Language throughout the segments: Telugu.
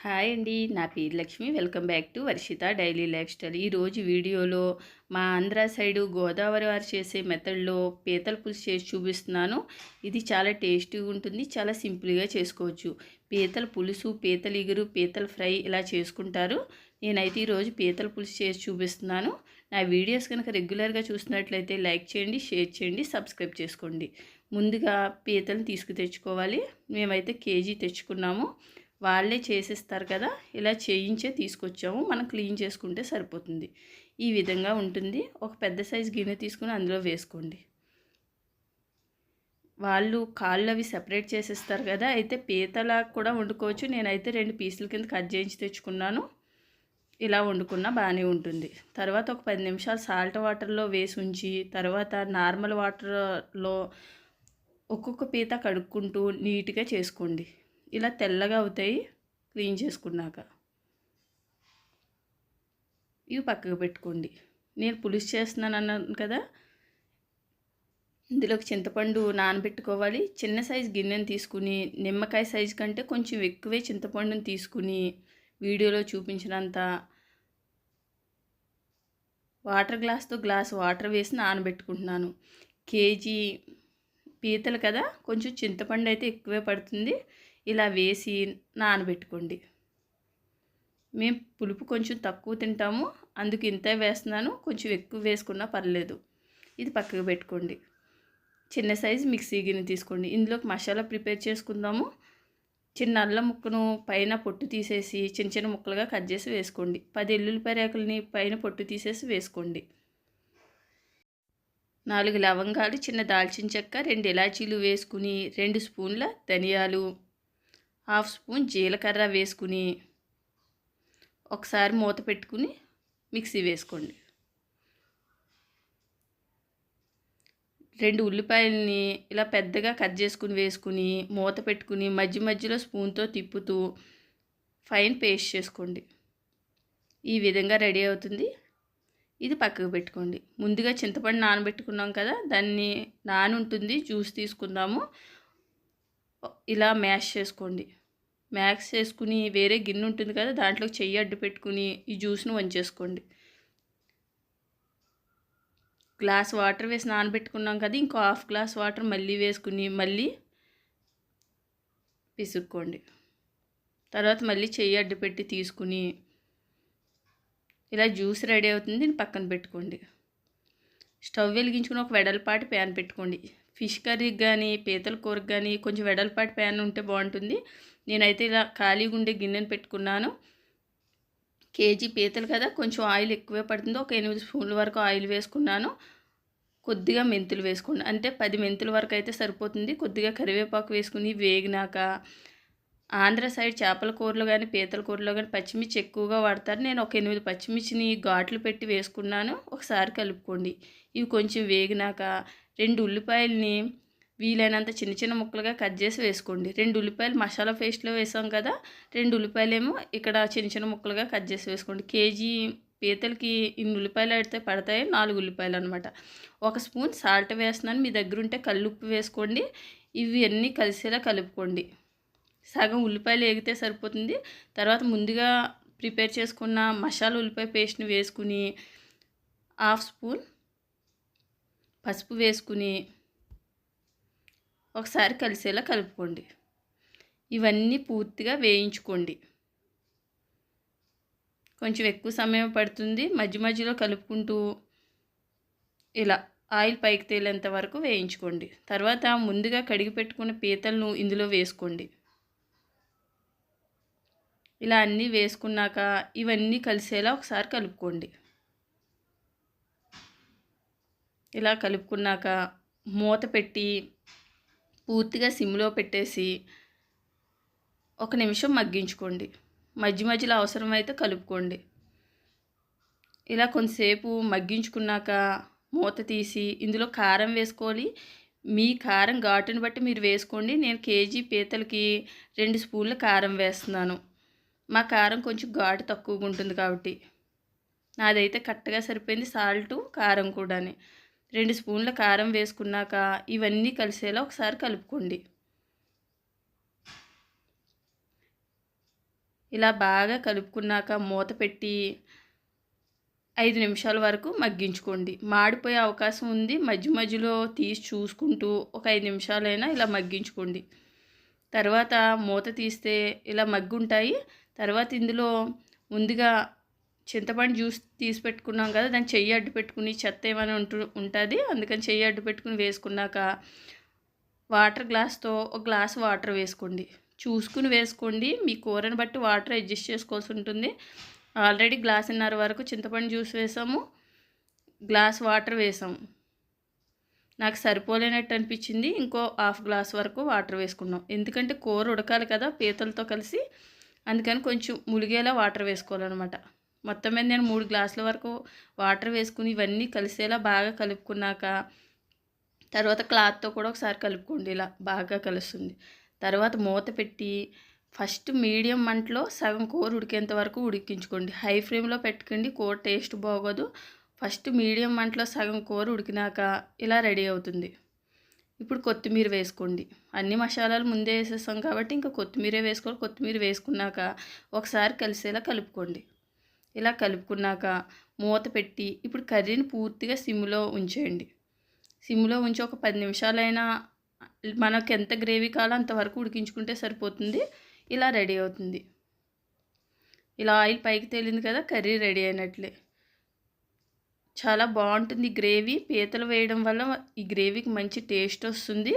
హాయ్ అండి. నా పేరు Lakshmi. Welcome back to Varshitha daily lifestyle. ఈరోజు వీడియోలో మా ఆంధ్ర సైడు గోదావరి వారు చేసే మెథడ్లో పీతల పులుసు చేసి చూపిస్తున్నాను. ఇది చాలా టేస్టీగా ఉంటుంది. చాలా సింపుల్గా చేసుకోవచ్చు. పీతల పులుసు పీతల ఇగురు పీతల ఫ్రై ఇలా చేసుకుంటారు. నేనైతే ఈరోజు పీతల పులుసు చేసి చూపిస్తున్నాను. నా వీడియోస్ కనుక రెగ్యులర్గా చూసినట్లయితే లైక్ చేయండి షేర్ చేయండి సబ్స్క్రైబ్ చేసుకోండి. ముందుగా పీతలు తీసుకు తెచ్చుకోవాలి. మేమైతే కేజీ తెచ్చుకున్నాము. వాళ్ళే చేసిస్తారు కదా ఇలా చేయించే తీసుకొచ్చాము. మనం క్లీన్ చేసుకుంటే సరిపోతుంది. ఈ విధంగా ఉంటుంది. ఒక పెద్ద సైజు గిన్నె తీసుకుని అందులో వేసుకోండి. వాళ్ళు కాళ్ళు అవి సెపరేట్ చేసేస్తారు కదా అయితే పీతలా కూడా వండుకోవచ్చు. నేనైతే రెండు పీసుల కింద కట్ చేయించి తెచ్చుకున్నాను. ఇలా వండుకున్నా బాగానే ఉంటుంది. తర్వాత ఒక పది నిమిషాలు సాల్ట్ వాటర్లో వేసి ఉంచి తర్వాత నార్మల్ వాటర్లో ఒక్కొక్క పీత కడుక్కుంటూ నీట్గా చేసుకోండి. ఇలా తెల్లగా అవుతాయి క్లీన్ చేసుకున్నాక. ఇవి పక్కకు పెట్టుకోండి. నేను పులుసు చేస్తున్నాను అన్నాను కదా. ఇందులోకి చింతపండు నానబెట్టుకోవాలి. చిన్న సైజు గిన్నెను తీసుకుని నిమ్మకాయ సైజు కంటే కొంచెం ఎక్కువే చింతపండుని తీసుకుని వీడియోలో చూపించినంత వాటర్ గ్లాస్తో గ్లాస్ వాటర్ వేసి నానబెట్టుకుంటున్నాను. కేజీ పీతలు కదా కొంచెం చింతపండు అయితే ఎక్కువే పడుతుంది. ఇలా వేసి నానబెట్టుకోండి. మేము పులుపు కొంచెం తక్కువ తింటాము. అందుకు ఇంతే వేస్తున్నాను. కొంచెం ఎక్కువ వేసుకున్నా పర్లేదు. ఇది పక్కకు పెట్టుకోండి. చిన్న సైజు మిక్సీ గిన్నె తీసుకోండి. ఇందులోకి మసాలా ప్రిపేర్ చేసుకుందాము. చిన్న అల్లం ముక్కను పైన పొట్టు తీసేసి చిన్న చిన్న ముక్కలుగా కట్ చేసి వేసుకోండి. పది ఎల్లుల్లిపాయ రేకులని పైన పొట్టు తీసేసి వేసుకోండి. నాలుగు లవంగాలు చిన్న దాల్చిన చెక్క రెండు ఇలాచీలు వేసుకుని రెండు స్పూన్ల ధనియాలు హాఫ్ స్పూన్ జీలకర్ర వేసుకుని ఒకసారి మూత పెట్టుకుని మిక్సీ వేసుకోండి. రెండు ఉల్లిపాయలని ఇలా పెద్దగా కట్ చేసుకుని వేసుకుని మూత పెట్టుకుని మధ్య మధ్యలో స్పూన్తో తిప్పుతూ ఫైన్ పేస్ట్ చేసుకోండి. ఈ విధంగా రెడీ అవుతుంది. ఇది పక్కకు పెట్టుకోండి. ముందుగా చింతపండు నానబెట్టుకున్నాం కదా దాన్ని నానుంటుంది జ్యూస్ తీసుకుందాము. ఇలా మ్యాష్ చేసుకోండి. మ్యాక్స్ చేసుకుని వేరే గిన్నె ఉంటుంది కదా దాంట్లో చెయ్యి అడ్డు పెట్టుకుని ఈ జ్యూస్ను వంచేసుకోండి. గ్లాస్ వాటర్ వేసి నానబెట్టుకున్నాం కదా ఇంకో హాఫ్ గ్లాస్ వాటర్ మళ్ళీ వేసుకుని మళ్ళీ పిసుక్కోండి తర్వాత మళ్ళీ చెయ్యి అడ్డు పెట్టి తీసుకుని ఇలా జ్యూస్ రెడీ అవుతుంది దీన్ని పక్కన పెట్టుకోండి. స్టవ్ వెలిగించుకుని ఒక వెడల్పాటి ప్యాన్ పెట్టుకోండి. ఫిష్ కర్రీకి కానీ పీతల కూరకు కానీ కొంచెం వెడల్పాటి ప్యాన్ ఉంటే బాగుంటుంది. నేనైతే ఇలా ఖాళీగా ఉండే గిన్నెను పెట్టుకున్నాను. కేజీ పీతలు కదా కొంచెం ఆయిల్ ఎక్కువే పడుతుంది. ఒక ఎనిమిది స్పూన్ల వరకు ఆయిల్ వేసుకున్నాను. కొద్దిగా మెంతులు వేసుకున్నాను అంటే పది మెంతుల వరకు అయితే సరిపోతుంది. కొద్దిగా కరివేపాకు వేసుకుని వేగినాక ఆంధ్ర సైడ్ చేపల కూరలో కానీ పీతల కూరలో కానీ పచ్చిమిర్చి ఎక్కువగా వాడతారు. నేను ఒక ఎనిమిది పచ్చిమిర్చిని ఘాట్లు పెట్టి వేసుకున్నాను. ఒకసారి కలుపుకోండి. ఇవి కొంచెం వేగినాక రెండు ఉల్లిపాయలని వీలైనంత చిన్న చిన్న ముక్కలుగా కట్ చేసి వేసుకోండి. రెండు ఉల్లిపాయలు మసాలా పేస్ట్లో వేసాం కదా రెండు ఉల్లిపాయలేమో ఇక్కడ చిన్న చిన్న ముక్కలుగా కట్ చేసి వేసుకోండి. కేజీ పీతలకి ఇన్ని ఉల్లిపాయలు అయితే పడతాయి నాలుగు ఉల్లిపాయలు అనమాట ఒక స్పూన్ సాల్ట్ వేస్తున్నాను మీ దగ్గర ఉంటే కల్లుప్పు వేసుకోండి. ఇవి అన్నీ కలిసేలా కలుపుకోండి. సగం ఉల్లిపాయలు వేగితే సరిపోతుంది. తర్వాత ముందుగా ప్రిపేర్ చేసుకున్న మసాలా ఉల్లిపాయ పేస్ట్ని వేసుకుని హాఫ్ స్పూన్ పసుపు వేసుకుని ఒకసారి కలిసేలా కలుపుకోండి. ఇవన్నీ పూర్తిగా వేయించుకోండి. కొంచెం ఎక్కువ సమయం పడుతుంది. మధ్య మధ్యలో కలుపుకుంటూ ఇలా ఆయిల్ పైకి తేలేంత వరకు వేయించుకోండి. తర్వాత ముందుగా కడిగి పెట్టుకున్న పీతలను ఇందులో వేసుకోండి. ఇలా అన్నీ వేసుకున్నాక ఇవన్నీ కలిసేలా ఒకసారి కలుపుకోండి. ఇలా కలుపుకున్నాక మూత పెట్టి పూర్తిగా సిమ్లో పెట్టేసి ఒక నిమిషం మగ్గించుకోండి. మధ్య మధ్యలో అవసరమైతే కలుపుకోండి. ఇలా కొంతసేపు మగ్గించుకున్నాక మూత తీసి ఇందులో కారం వేసుకోవాలి. మీ కారం ఘాటుని బట్టి మీరు వేసుకోండి. నేను కేజీ పీతలకి రెండు స్పూన్ల కారం వేస్తున్నాను. మా కారం కొంచెం ఘాటు తక్కువగా ఉంటుంది కాబట్టి. నాదైతే కరెక్ట్గా సరిపోయింది. సాల్టు కారం కూడా రెండు స్పూన్ల కారం వేసుకున్నాక ఇవన్నీ కలిసేలా ఒకసారి కలుపుకోండి. ఇలా బాగా కలుపుకున్నాక మూత పెట్టి ఐదు నిమిషాల వరకు మగ్గించుకోండి. మాడిపోయే అవకాశం ఉంది. మధ్య మధ్యలో తీసి చూసుకుంటూ ఒక ఐదు నిమిషాలైనా ఇలా మగ్గించుకోండి. తర్వాత మూత తీస్తే ఇలా మగ్గుంటాయి. తర్వాత ఇందులో ముందుగా చింతపండు జ్యూస్ తీసి పెట్టుకున్నాం కదా దాన్ని చెయ్యి అడ్డు పెట్టుకుని చెత్త ఏమైనా ఉంటు ఉంటుంది. అందుకని చెయ్యి అడ్డు పెట్టుకుని వేసుకున్నాక వాటర్ గ్లాస్తో ఒక గ్లాస్ వాటర్ వేసుకోండి. చూసుకుని వేసుకోండి. మీ కూరని బట్టి వాటర్ అడ్జస్ట్ చేసుకోవాల్సి ఉంటుంది. ఆల్రెడీ గ్లాసున్నర వరకు చింతపండు జ్యూస్ వేసాము. గ్లాస్ వాటర్ వేసాము నాకు సరిపోలేనట్టు అనిపించింది. ఇంకో హాఫ్ గ్లాస్ వరకు వాటర్ వేసుకున్నాం. ఎందుకంటే కూర ఉడకాలి కదా పీతలతో కలిసి. అందుకని కొంచెం ములిగేలా వాటర్ వేసుకోవాలన్నమాట. మొత్తం మీద నేను మూడు గ్లాసుల వరకు వాటర్ వేసుకుని ఇవన్నీ కలిసేలా బాగా కలుపుకున్నాక తర్వాత క్లాత్తో కూడా ఒకసారి కలుపుకోండి ఇలా బాగా కలుస్తుంది. తర్వాత మూత పెట్టి ఫస్ట్ మీడియం మంటలో సగం కూర ఉడికేంత వరకు ఉడికించుకోండి. హై ఫ్లేమ్లో పెట్టుకోండి కూర టేస్ట్ బాగోదు. ఫస్ట్ మీడియం మంటలో సగం కూర ఉడికినాక ఇలా రెడీ అవుతుంది. ఇప్పుడు కొత్తిమీర వేసుకోండి. అన్ని మసాలాలు ముందే వేసేస్తాం కాబట్టి ఇంకా కొత్తిమీరే వేసుకోవాలి. కొత్తిమీర వేసుకున్నాక ఒకసారి కలిసేలా కలుపుకోండి. ఇలా కలుపుకున్నాక మూత పెట్టి ఇప్పుడు కర్రీని పూర్తిగా సిమ్లో ఉంచేయండి. సిమ్లో ఉంచి ఒక పది నిమిషాలైనా మనకు ఎంత గ్రేవీ కావాలో అంతవరకు ఉడికించుకుంటే సరిపోతుంది. ఇలా రెడీ అవుతుంది. ఇలా ఆయిల్ పైకి తేలింది కదా కర్రీ రెడీ అయినట్లే. చాలా బాగుంటుంది గ్రేవీ. పీతలు వేయడం వల్ల ఈ గ్రేవీకి మంచి టేస్ట్ వస్తుంది.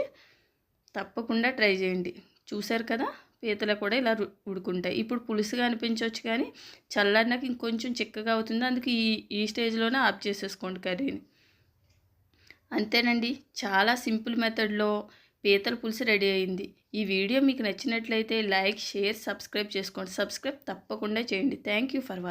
తప్పకుండా ట్రై చేయండి. చూసారు కదా? పీతలు కూడా ఇలా ఉడుకుంటాయి. ఇప్పుడు పులుసుగా అనిపించవచ్చు కానీ చల్లన్నాక ఇంకొంచెం చిక్కగా అవుతుంది. అందుకే ఈ ఈ స్టేజ్లోనే ఆఫ్ చేసేసుకోండి కర్రీని. అంతేనండి. చాలా సింపుల్ మెథడ్లో పీతల పులుసు రెడీ అయింది. ఈ వీడియో మీకు నచ్చినట్లయితే లైక్ షేర్ సబ్స్క్రైబ్ చేసుకోండి. సబ్స్క్రైబ్ తప్పకుండా చేయండి. Thank you for watching